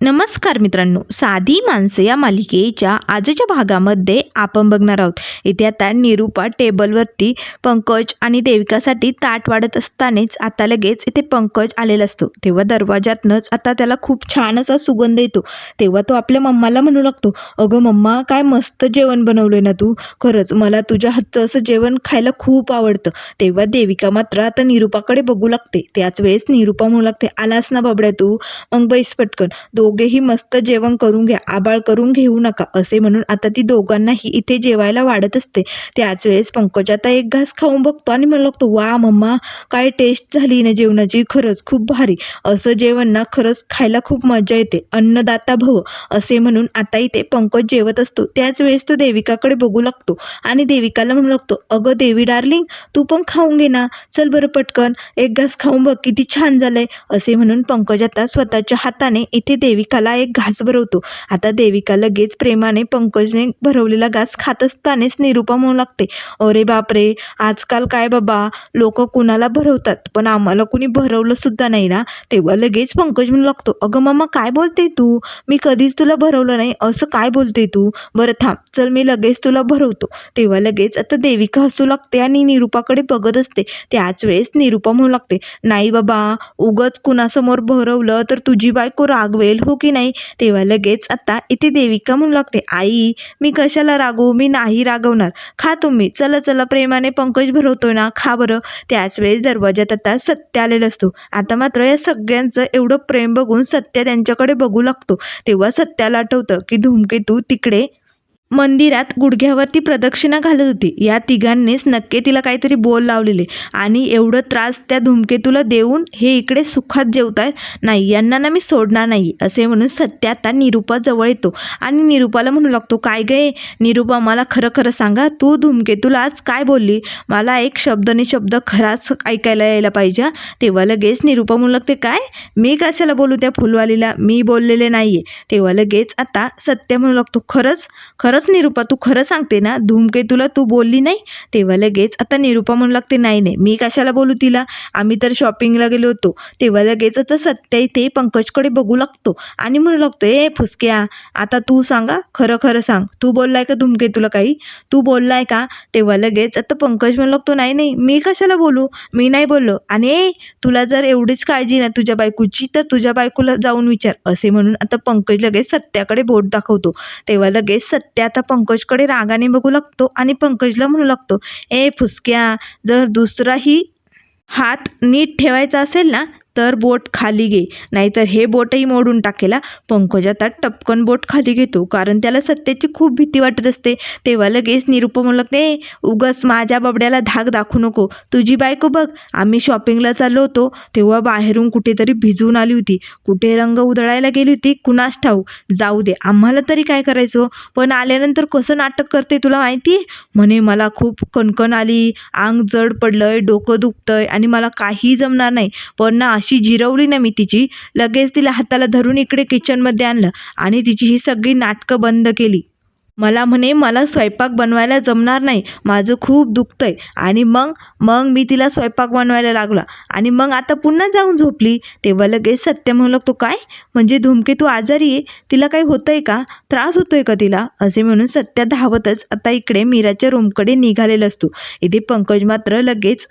नमस्कार मित्रांनो. साधी माणसं या मालिकेच्या आजच्या भागामध्ये आपण बघणार आहोत. इथे आता निरूपा टेबलवरती पंकज आणि देविकासाठी ताट वाढत असतानाच आता लगेच इथे पंकज आलेला असतो. तेव्हा दरवाजातनंच आता त्याला खूप छान असा सुगंध येतो. तेव्हा तो आपल्या मम्माला म्हणू लागतो अगं मम्मा काय मस्त जेवण बनवलंय ना तू? खरंच मला तुझ्या हातचं असं जेवण खायला खूप आवडतं. तेव्हा देविका मात्र आता निरूपाकडे बघू लागते. त्याच वेळेस निरूपा म्हणू लागते आलास ना बाबड्या तू? मग बैस पटकन. दोघेही मस्त जेवण करून घ्या आबाळ करून घेऊ नका असे म्हणून आता ती दोघांनाही इथे जेवायला वाढत असते. त्याच वेळेस पंकज आता एक घास खाऊन बघतो आणि मला लागतो वा मम्मा काय टेस्ट झाली ना जेवणाची खरंच खूप भारी. असं जेवण ना खरंच खायला खूप मजा येते. अन्नदाता भव. असे म्हणून आता इथे पंकज जेवत असतो. त्याच वेळेस तो देविकाकडे बघू लागतो आणि देविकाला म्हणू लागतो अगं देवी डार्लिंग तू पण खाऊन घे ना. चल बरं पटकन एक घास खाऊन बघ किती छान झालंय. असे म्हणून पंकज आता स्वतःच्या हाताने इथे देवी देविकाला एक घास भरवतो. आता देविका लगेच प्रेमाने पंकजने भरवलेला घास खात असतानाच निरूपा म्हणू लागते अरे बापरे आजकाल काय बाबा? लोक कुणाला भरवतात? पण आम्हाला कुणी भरवलं सुद्धा नाही ना? तेव्हा लगेच पंकज म्हणू लागतो अगं मामा काय बोलते तू? मी कधीच तुला भरवलं नाही. असं काय बोलते तू? बरं थांब चल मी लगेच तुला भरवतो. तेव्हा लगेच आता देविका हसू लागते आणि निरूपाकडे बघत असते. त्याच वेळेस निरूपा म्हणू लागते नाही बाबा उगच कुणासमोर भरवलं तर तुझी बायको रागवेल हो की नाही? तेव्हा लगेच आता इथे देविका म्हणू लागते? आई मी कशाला रागवू? मी नाही रागवणार. खा तुम्ही. चला चला प्रेमाने पंकज भरवतोय ना खा बरं. त्याच वेळेस दरवाजात आता सत्य आलेला असतो. आता मात्र या सगळ्यांचं एवढं प्रेम बघून सत्य त्यांच्याकडे बघू लागतो. तेव्हा सत्याला आठवतं की धूमकेतू तिकडे मंदिरात गुडघ्यावरती प्रदक्षिणा घालत होती. या तिघांनीच नक्की तिला काहीतरी बोल लावलेले. आणि एवढं त्रास त्या धूमकेतूला देऊन हे इकडे सुखात जेवतायत नाही यांना ना मी सोडणार नाही असे म्हणून सत्य आता निरूपा जवळ येतो. आणि निरूपाला म्हणू लागतो काय गे निरूपा मला खरं खरं सांगा तू धूमकेतूला आज काय बोलली? मला एक शब्दने शब्द खराच ऐकायला यायला पाहिजे तेव्हा लगेच निरूपा म्हणू लागते काय? मी कशाला बोलू त्या फुलवालीला? मी बोललेले नाही आहे तेव्हा लगेच आता सत्य म्हणू लागतो खरंच खरंच निरूपा तू खरं सांगते ना? धूमकेतूला तू बोलली नाही? तेव्हा लगेच आता निरूपा म्हणू लागते नाही नाही मी कशाला बोलू तिला? आम्ही तर शॉपिंगला गेलो होतो. तेव्हा लगेच आता सत्य इथे पंकजकडे बघू लागतो आणि म्हणू लागतो ए फुसक्या आता तू सांगा खरं खरं सांग. तू बोललाय का धूमकेतूला काही? तू बोललाय का? तेव्हा लगेच आता पंकज म्हणू लागतो नाही नाही मी कशाला बोलू? मी नाही बोललो. आणि ए तुला जर एवढीच काळजी ना तुझ्या बायकोची तर तुझ्या बायकोला जाऊन विचार. असे म्हणून आता पंकज लगेच सत्याकडे बोट दाखवतो. तेव्हा लगेच सत्या आता पंकजकडे रागाने बघू लागतो आणि पंकजला म्हणू लागतो ए फुसक्या जर दुसराही हात नीट ठेवायचा असेल ना तर बोट खाली घे. नाहीतर हे बोटही मोडून टाकेला. पंकज आता टपकन बोट खाली घेतो. कारण त्याला सत्याची खूप भीती वाटत असते. तेव्हा लगेच निरूपा म्हणू लागते "ए, माझ्या बबड्याला धाक दाखवू नको. तुझी बायको बघ आम्ही शॉपिंगला चाललो होतो. तेव्हा बाहेरून कुठेतरी भिजून आली होती. कुठे रंग उधळायला गेली होती कुणास ठाऊ जाऊ दे आम्हाला तरी काय करायचो? पण आल्यानंतर कसं नाटक करते तुला माहिती? आहे म्हणे मला खूप कणकण आली. अंग जड पडलंय डोकं दुखतंय आणि मला काही जमणार नाही. पण ना अशी जिरवली ना मी तिची. लगेच तिला हाताला धरून इकडे किचनमध्ये आणलं आणि तिची ही सगळी नाटकं बंद केली. मला म्हणे मला स्वयंपाक बनवायला जमणार नाही. माझं खूप दुखतंय. आणि मग मग मी तिला स्वयंपाक बनवायला लागला. आणि मग आता पुन्हा जाऊन झोपली. तेव्हा लगेच सत्य म्हणू लागतो काय? म्हणजे धूमकेतू आजारी आहे? तिला काही होतंय का? त्रास होतोय का तिला? असे म्हणून सत्य धावतच आता इकडे मीराच्या रूमकडे निघालेला असतो. इथे पंकज मात्र लगेच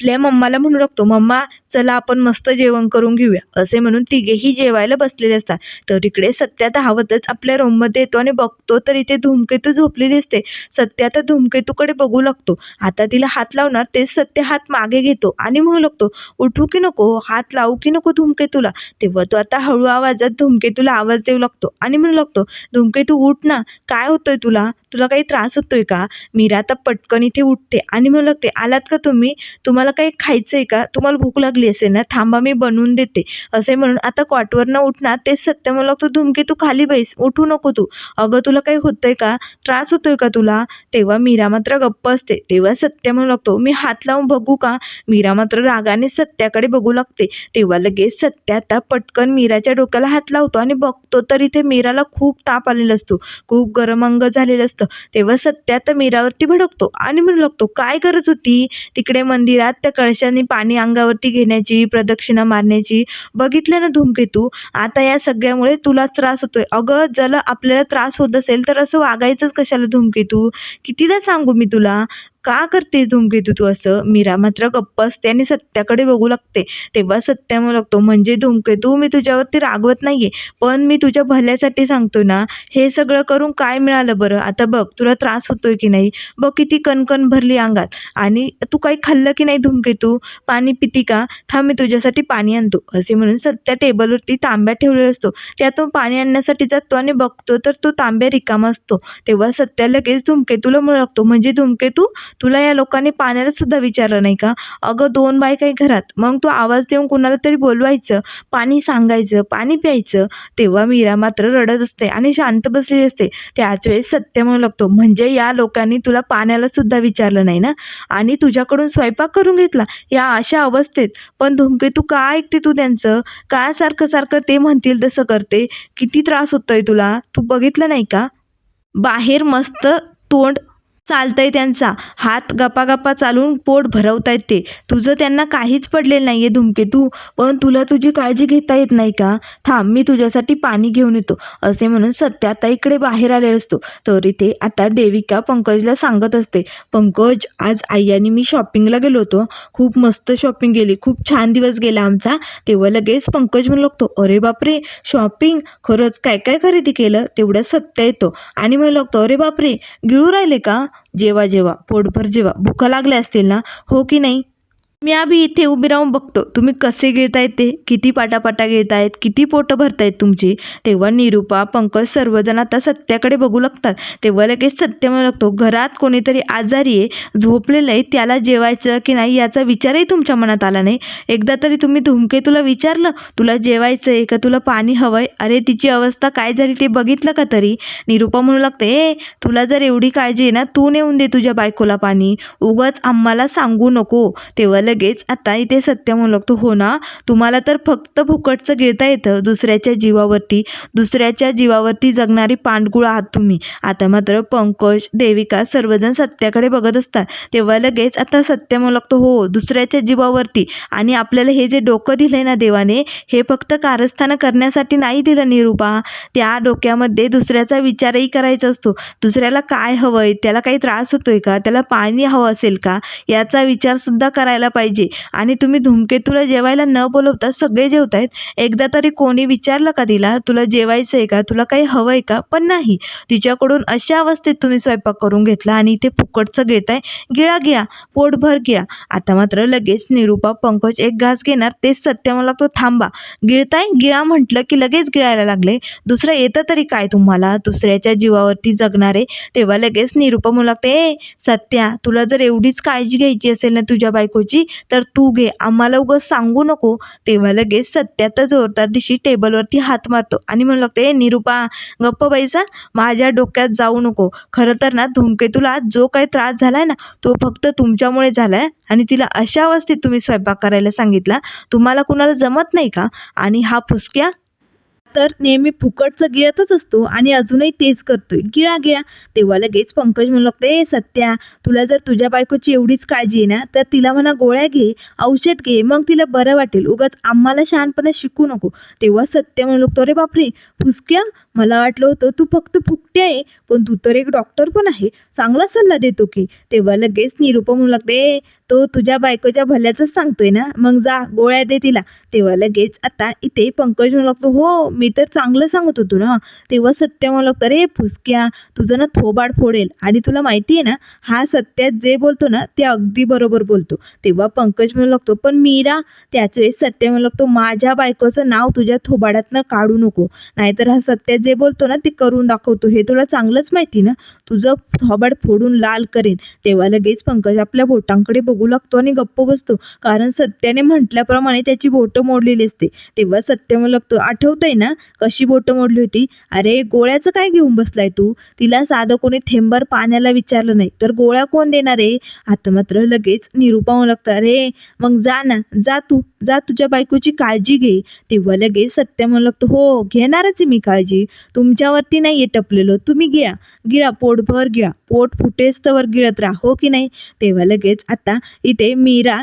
आपल्या मम्माला म्हणू लागतो मम्मा चला आपण मस्त जेवण करून घेऊया. असे म्हणून तिघेही जेवायला बसलेले असतात. तर इकडे सत्या धावतच आपल्या रूममध्ये येतो आणि बघतो तर इथे धूमकेतू झोपलेली असते सत्या आता धूमकेतूकडे बघू लागतो. आता तिला हात लावणार तेच सत्य हात मागे घेतो आणि म्हणू लागतो उठू की नको? हात लावू की नको धूमकेतूला? तेव्हा तो आता हळू आवाजात धूमकेतूला आवाज देऊ लागतो आणि म्हणू लागतो धूमकेतू उठ ना. काय होतोय तुला? तुला काही त्रास होतोय का? मीरा आता पटकन इथे उठते आणि म्हणू लागते आलात का तुम्ही? तुम्हाला काही खायचं आहे का? तुम्हाला भूक लागली असेल ना थांबा मी बनवून देते. असे म्हणून आता कॉटवरनं उठणार तेच सत्य मला लागतो धुमके तू खाली बैस उठू नको तू. अगं तुला काही होतंय का? त्रास होतोय का तुला? तेव्हा मीरा मात्र गप्प असते. तेव्हा सत्य म्हणू लागतो मी हात लावून बघू का? मीरा मात्र रागाने सत्याकडे बघू लागते. तेव्हा लगेच सत्य आता पटकन मीराच्या डोक्याला हात लावतो आणि बघतो तर इथे मीराला खूप ताप आलेला असतो. खूप गरम अंग झालेलं असतं. तेव्हा सत्य आता मीरावरती भडकतो आणि म्हणू लागतो काय गरज होती? तिकडे मंदिरात हातात त्या कळशाने पाणी अंगावरती घेण्याची प्रदक्षिणा मारण्याची बघितलं ना धूमकेतू? आता या सगळ्यामुळे तुला त्रास होतोय. अगं ज्याला आपल्याला त्रास होत असेल तर असं वागायचंच कशाला धूमकेतू? कितीदा सांगू मी तुला? का करतेस धूमकेतू तू असं? मीरा मात्र गप्प असते आणि सत्याकडे बघू लागते. तेव्हा सत्या म्हणू लागतो म्हणजे धूमकेतू मी तुझ्यावरती रागवत नाहीये. पण मी तुझ्या भल्यासाठी सांगतो ना हे सगळं करून काय मिळालं बरं? आता बघ तुला त्रास होतोय की नाही? बघ किती कणकण भरली अंगात. आणि तू काही खाल्लं की नाही धूमकेतू? पाणी पिती का? थांब मी तुझ्यासाठी पाणी आणतो. असे म्हणून सत्या टेबलवरती तांब्या ठेवलेला असतो. त्यातून पाणी आणण्यासाठी जातो आणि बघतो तर तो तांब्या रिकामा असतो. तेव्हा सत्या लगेच धूमकेतूला म्हणू लागतो म्हणजे धूमकेतू तुला या लोकांनी पाण्याला सुद्धा विचारलं नाही का? अगं दोन बायका आहे घरात. मग तू आवाज देऊन कुणाला तरी बोलवायचं पाणी सांगायचं पाणी प्यायचं. तेव्हा मीरा मात्र रडत असते आणि शांत बसलेली असते. त्याच वेळेस सत्य म्हणू लागतो म्हणजे या लोकांनी तुला पाण्याला सुद्धा विचारलं नाही ना? आणि तुझ्याकडून स्वयंपाक करून घेतला? या अशा अवस्थेत. पण धूमकेतू का ऐकते तू त्यांचं? का सारखं सारखं ते म्हणतील तसं करते? किती त्रास होतोय तुला? तू बघितलं नाही का? बाहेर मस्त तोंड चालतंय त्यांचा. हात गपागपा चालून पोट भरवतायत ते. तुझं त्यांना काहीच पडलेलं नाही आहे धुमकेतू पण तुला तुझी काळजी घेता येत नाही का? थांब मी तुझ्यासाठी पाणी घेऊन येतो. असे म्हणून सत्या आता इकडे बाहेर आलेला असतो. तर इथे आता देविका पंकजला सांगत असते. पंकज आज आई आणि मी शॉपिंगला गेलो होतो. खूप मस्त शॉपिंग केली. खूप छान दिवस गेला आमचा. तेव्हा लगेच पंकज म्हणू लागतो अरे बापरे! शॉपिंग? खरंच काय काय खरेदी केलं? तेवढ्या सत्य येतो. आणि म्हणू लागतो अरे बापरे! गिळू राहिले का? जेवा जेवा पोटभर जेवा भुका लागल्या असतील ना हो की नाही? मी आम्ही इथे उभी राहून बघतो. तुम्ही कसे गिळतायत ते? किती पाटापाटा गिळतायत किती पोटं भरतायत तुमची? तेव्हा निरूपा पंकज सर्वजण आता सत्याकडे बघू लागतात. तेव्हा लगेच सत्य म्हणू लागतो घरात कोणीतरी आजारी आहे झोपलेलं आहे त्याला जेवायचं की नाही याचा विचारही तुमच्या मनात आला नाही. एकदा तरी तुम्ही धुमकेतूला विचारलं तुला जेवायचं आहे का? तुला पाणी हवं आहे अरे तिची अवस्था काय झाली ते बघितलं का तरी? निरूपा म्हणू लागते ए तुला जर एवढी काळजी आहे ना तू नेऊन दे तुझ्या बायकोला पाणी. उगाच आम्हाला सांगू नको. तेव्हा लगेच आता इथे सत्य म्हणू लागतो हो ना? तुम्हाला तर फक्त फुकटचं गिळता येतं दुसऱ्याच्या जीवावरती. दुसऱ्याच्या जीवावरती जगणारी पांडगुळ आहात तुम्ही. आता मात्र पंकज देविका सर्वजण सत्याकडे बघत असतात. तेव्हा लगेच आता सत्य म्हणू लागतो हो दुसऱ्याच्या जीवावरती. आणि आपल्याला हे जे डोकं दिलंय ना देवाने हे फक्त कारस्थानं करण्यासाठी नाही दिलं निरूपा. त्या डोक्यामध्ये दुसऱ्याचा विचारही करायचा असतो. दुसऱ्याला काय हवंय? त्याला काही त्रास होतोय का? त्याला पाणी हवं असेल का? याचा विचारसुद्धा करायला पाहिजे पाहिजे. आणि तुम्ही धूमकेतूला जेवायला न बोलवता सगळे जेवत आहेत एकदा तरी कोणी विचारलं का तिला तुला जेवायचं आहे का? तुला काही हवं आहे का? पण नाही. तिच्याकडून अशा अवस्थेत तुम्ही स्वयंपाक करून घेतला आणि इथे फुकटचं घेताय. गिळा गिळा. पोटभर गिळा आता मात्र लगेच निरूपा पंकज एक घास घेणार. तेच सत्य मला तो थांबा. गिळताय? गिळा म्हटलं की लगेच गिळायला लागले. दुसरं येतं तरी काय तुम्हाला? दुसऱ्याच्या जीवावरती जगणारे. तेव्हा लगेच निरूपा म्हणू ए सत्या तुला जर एवढीच काळजी घ्यायची असेल ना तुझ्या बायकोची तर तू घे. आम्हाला उगं सांगू नको. तेव्हा लगेच सत्याचा जोरदार दिशी टेबलवरती हात मारतो. आणि म्हणू लागतो ए निरूपा गप्प बैसा माझ्या डोक्यात जाऊ नको. खरं तर ना धूमकेतूला जो काही त्रास झालाय ना तो फक्त तुमच्यामुळे झालाय. आणि तिला अशा अवस्थेत तुम्ही स्वयंपाक करायला सांगितला तुम्हाला कुणाला जमत नाही का? आणि हा फुसक्या तर नेहमी फुकटचं गिळतच असतो आणि अजूनही तेच करतोय. गिळा गिळा. तेव्हा लगेच पंकज म्हणू लागतो ए सत्या तुला जर तुझ्या बायकोची एवढीच काळजी आहे ना तर तिला म्हणा गोळ्या घे औषध घे मग तिला बरं वाटेल. उगाच आम्हाला शहाणपणा शिकू नको. तेव्हा सत्य म्हणू लागतो अरे बापरे फुसक्या मला वाटलं होतं तू फक्त फुकटे आहे पण तू तर एक डॉक्टर पण आहे. चांगला सल्ला देतो की. तेव्हा लगेच निरुपम म्हणू लागते तो तुझ्या बायकोच्या भल्याचंच सांगतोय ना. मग जा गोळ्या दे तिला. तेव्हा लगेच आता इथे पंकज म्हणू लागतो हो मी तर चांगलं सांगत होतो ना. तेव्हा सत्य म्हणू लागतो अरे फुसक्या तुझं ना थोबाड फोडेल. आणि तुला माहिती आहे ना हा सत्य जे बोलतो ना ते अगदी बरोबर बोलतो. तेव्हा पंकज म्हणू लागतो पण मीरा त्याच वेळेस सत्य म्हणू लागतो माझ्या बायकोचं नाव तुझ्या थोबाडातनं काढू नको. नाहीतर हा सत्य जे बोलतो ना ते करून दाखवतो. हे तुला चांगलंच माहिती ना? तुझं थोबाड फोडून लाल करेन. तेव्हा लगेच पंकज आपल्या बोटांकडे बघू लागतो आणि गप्प बसतो. कारण सत्याने म्हटल्याप्रमाणे त्याची बोटं मोडलेली असते. तेव्हा सत्य म्हणू लागतो आठवतंय ना? कशी बोटं मोडली होती? अरे गोळ्याचं काय घेऊन बसलाय तू? तिला साधं कोणी थेंबर पाण्याला विचारलं नाही. तर गोळ्या कोण देणार आहे? आता मात्र लगेच निरूपा लागतं अरे मग जा ना. जा तू. जा तुझ्या बायकोची काळजी घे. तेव्हा लगेच सत्य म्हणू लागतो हो घेणारच आहे मी काळजी. तुमच्यावरती नाही आहे टपलेलो. तुम्ही गिळा. गिळा पोटभर गिळा. पोट फुटेस तर गिळत राहा. हो की नाही? तेव्हा लगेच आता इथे मीरा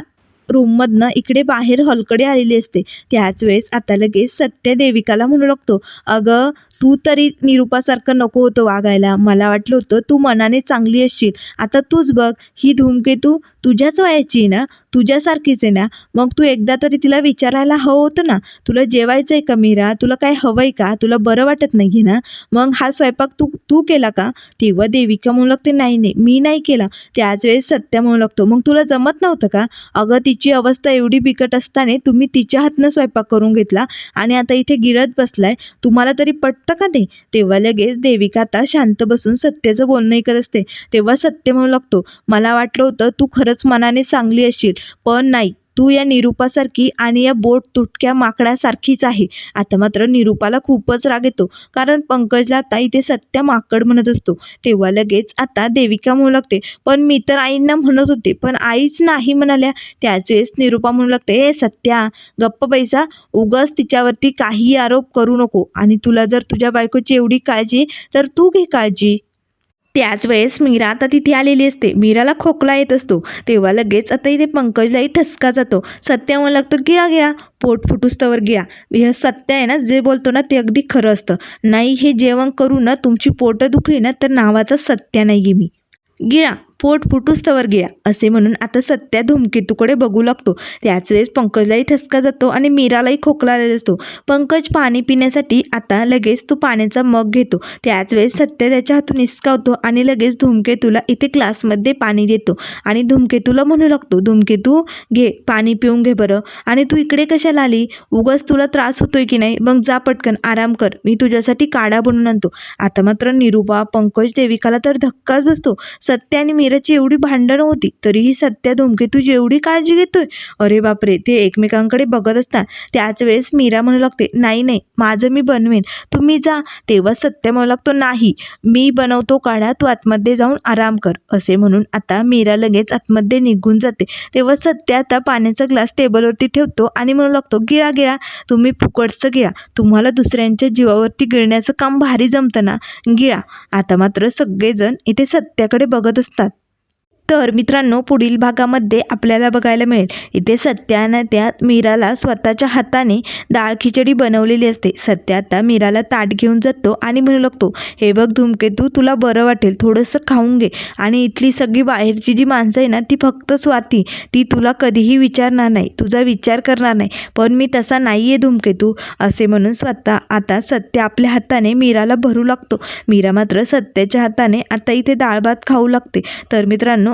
रूममधनं इकडे बाहेर हॉलकडे आलेली असते. त्याच वेळेस आता लगेच सत्य देविकाला म्हणू लागतो. अगं तू तरी निरूपासारखं नको होतं वागायला. मला वाटलं होतं तू मनाने चांगली असशील. आता तूच बघ ही धूमकेतू तुझ्याच वयाची ना? तुझ्यासारखीच आहे ना? मग तू एकदा तरी तिला विचारायला हवं होतं ना? तुला जेवायचं आहे का मीरा? तुला काय हवं आहे का? तुला बरं वाटत नाही आहे ना? मग हा स्वयंपाक तू तू केला का? तेव्हा देविका म्हणू लागते नाही नाही मी नाही केला. त्याच वेळेस सत्य म्हणू लागतो मग तुला जमत नव्हतं का? अगं तिची अवस्था एवढी बिकट असताना तुम्ही तिच्या हातनं स्वयंपाक करून घेतला आणि आता इथे गिळत बसलाय. तुम्हाला तरी पट पटतं का ते? तेव्हा लगेच देविका आता शांत बसून सत्याचं बोलणं ऐकत असते. तेव्हा सत्य म्हणू लागतो मला वाटलं होतं तू खरंच मनाने चांगली असशील पण नाही. तू या निरूपासारखी आणि या बोट तुटक्या माकडासारखीच आहे. आता मात्र निरूपाला खूपच राग येतो कारण पंकजला आता इथे सत्य माकड म्हणत असतो. तेव्हा लगेच आता देविका म्हणू लागते पण मी तर आईंना म्हणत होते पण आईच नाही म्हणाल्या. त्याच वेळेस निरूपा म्हणू लागते ए सत्या गप्प पैसा उगाच तिच्यावरती काही आरोप करू नको. आणि तुला जर तुझ्या बायकोची एवढी काळजी तर तू घे काळजी. त्याच वेळेस मीरा आता तिथे आलेली असते. मीराला खोकला येत असतो. तेव्हा लगेच आता इथे पंकजलाही ठसका जातो. सत्य म्हणू लागतो गिळा गिळा पोट फुटूस्तवर गिळा हे सत्य आहे ना जे बोलतो ना ते अगदी खरं असतं. नाही हे जेवण करू ना तुमची पोटं दुखली ना तर नावाचा सत्य नाही आहे मी. गिळा पोट फुटूस्तवर घ्या असे म्हणून आता सत्या धुमकेतूकडे बघू लागतो. त्याच वेळेस पंकजलाही ठसका जातो आणि मीरालाही खोकला असतो. पंकज पाणी पिण्यासाठी आता लगेच तो पाण्याचा मग घेतो. त्याच वेळेस सत्य त्याच्या हातून निसकावतो आणि लगेच धूमकेतूला इथे ग्लासमध्ये पाणी देतो. आणि धूमकेतूला म्हणू लागतो धूमकेतू घे पाणी पिऊन घे बरं. आणि तू इकडे कशाला आली? उगाच तुला त्रास होतोय की नाही? मग जा पटकन आराम कर. मी तुझ्यासाठी काढा बनवून आणतो. आता मात्र निरुपा पंकज देविकाला तर धक्काच बसतो. सत्य आणि मीराची एवढी भांडणं होती तरीही सत्या धूमकेतूची जेवढी काळजी घेतोय? अरे बापरे ते एकमेकांकडे बघत असतात त्याच वेळेस मीरा म्हणू लागते नाही नाही माझं मी बनवेन तुम्ही जा तेव्हा सत्य म्हणू लागतो नाही मी बनवतो काढा तू आतमध्ये जाऊन आराम कर असे म्हणून आता मीरा लगेच आतमध्ये निघून जाते. तेव्हा सत्य आता पाण्याचा ग्लास टेबलवरती ठेवतो आणि म्हणू लागतो गिळा गिळा तुम्ही फुकटचं गिळा तुम्हाला दुसऱ्यांच्या जीवावरती गिळण्याचं काम भारी जमतं ना गिळा. आता मात्र सगळेजण इथे सत्याकडे बघत असतात. तर मित्रांनो पुढील भागामध्ये आपल्याला बघायला मिळेल. इथे सत्यानं त्या मीराला स्वतःच्या हाताने डाळ खिचडी बनवलेली असते. सत्या आता मीराला ताट घेऊन जातो आणि म्हणू लागतो हे बघ धूमकेतू तुला बरं वाटेल थोडंसं खाऊन घे. आणि इथली सगळी बाहेरची जी माणसं आहे ना ती फक्त स्वाती. ती तुला कधीही विचारणार नाही. तुझा विचार करणार नाही. पण मी तसा नाही आहे धूमकेतू असे म्हणून स्वतः आता सत्य आपल्या हाताने मीराला भरू लागतो. मीरा मात्र सत्याच्या हाताने आता इथे डाळ भात खाऊ लागते. तर मित्रांनो